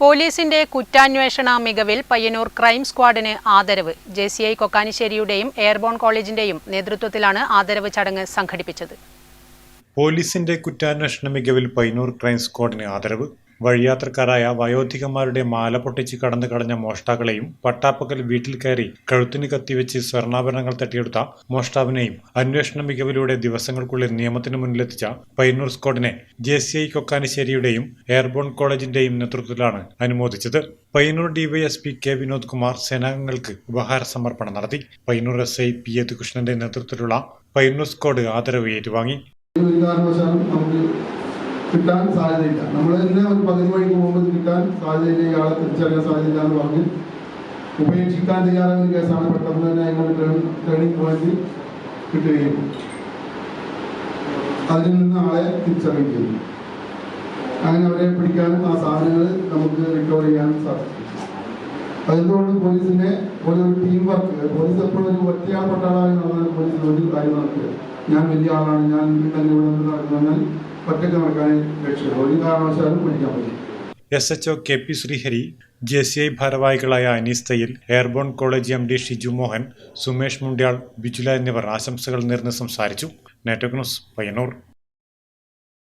പോലീസിന്റെ കുറ്റാന്വേഷണ മികവിൽ പയ്യന്നൂർ ക്രൈം സ്ക്വാഡിന് ആദരവ്. ജെ സി ഐ കൊക്കാനിശ്ശേരിയുടെയും എയർബോൺ കോളേജിന്റെയും നേതൃത്വത്തിലാണ് ആദരവ് ചടങ്ങ് സംഘടിപ്പിച്ചത്. പോലീസിന്റെ കുറ്റാന്വേഷണ മികവിൽ പയ്യന്നൂർ ക്രൈം സ്ക്വാഡിന് ആദരവ്. വഴിയാത്രക്കാരായ വയോധികന്മാരുടെ മാല പൊട്ടിച്ച് കടന്നു കളഞ്ഞ മോഷ്ടാക്കളെയും പട്ടാപ്പകൽ വീട്ടിൽ കയറി കഴുത്തിന് കത്തിവെച്ച് സ്വർണാഭരണങ്ങൾ തട്ടിയെടുത്ത മോഷ്ടാവിനെയും അന്വേഷണ മികവിലൂടെ ദിവസങ്ങൾക്കുള്ളിൽ നിയമത്തിന് മുന്നിലെത്തിച്ച പൈനൂർ സ്ക്വാഡിനെ ജെ സി ഐ കൊക്കാനിശ്ശേരിയുടെയും എയർബോൺ കോളേജിന്റെയും നേതൃത്വത്തിലാണ് അനുമോദിച്ചത്. പയ്യന്നൂർ ഡിവൈഎസ്പി കെ വിനോദ് കുമാർ സേനാംഗങ്ങൾക്ക് ഉപഹാര സമർപ്പണം നടത്തി. പയ്യന്നൂർ എസ് ഐ പി യദുകൃഷ്ണന്റെ നേതൃത്വത്തിലുള്ള പയ്യന്നൂർ സ്ക്വാഡ് ആദരവ് ഏറ്റുവാങ്ങി. കിട്ടാൻ സാധ്യതയില്ല. നമ്മൾ തന്നെ ഒരു പകുതി വഴിക്ക് പോകുമ്പോൾ കിട്ടാൻ സാധ്യതയില്ല ഇയാളെ തിരിച്ചറിയാൻ സാധ്യതയില്ല എന്ന് പറഞ്ഞ് ഉപേക്ഷിക്കാൻ തയ്യാറാകുന്ന കേസാണ് പെട്ടെന്ന് തന്നെ അയാൾ ട്രെയിനിങ് പോയിന്റ് കിട്ടുകയും അതിൽ നിന്ന് ആളെ തിരിച്ചറിയുകയും ചെയ്തു. അങ്ങനെ അവരെ പിടിക്കാനും ആ സാധനങ്ങൾ നമുക്ക് റിക്കവർ ചെയ്യാനും സാധിക്കും അതുകൊണ്ട് പോലീസിന്റെ ഒരു ടീം വർക്ക് പോലീസ് എപ്പോഴും ഒരു ഒറ്റയാൾപ്പെട്ട ആളാണ് നടന്നാൽ പോലീസ് ഒരു കാര്യം നടക്കുക. ഞാൻ വലിയ ആളാണ് ഞാൻ തന്നെ ഇവിടെ നടക്കുന്നതിനാൽ S H O K P Srihari J C I ഭാരവാഹികളായ Anees Thayyal Airborne college M D Shiju Mohan Sumesh Mundyal Bijula എന്നിവർ ആശംസകൾ നേർന്ന് സംസാരിച്ചു. ന്യൂസ് പയ്യന്നൂർ.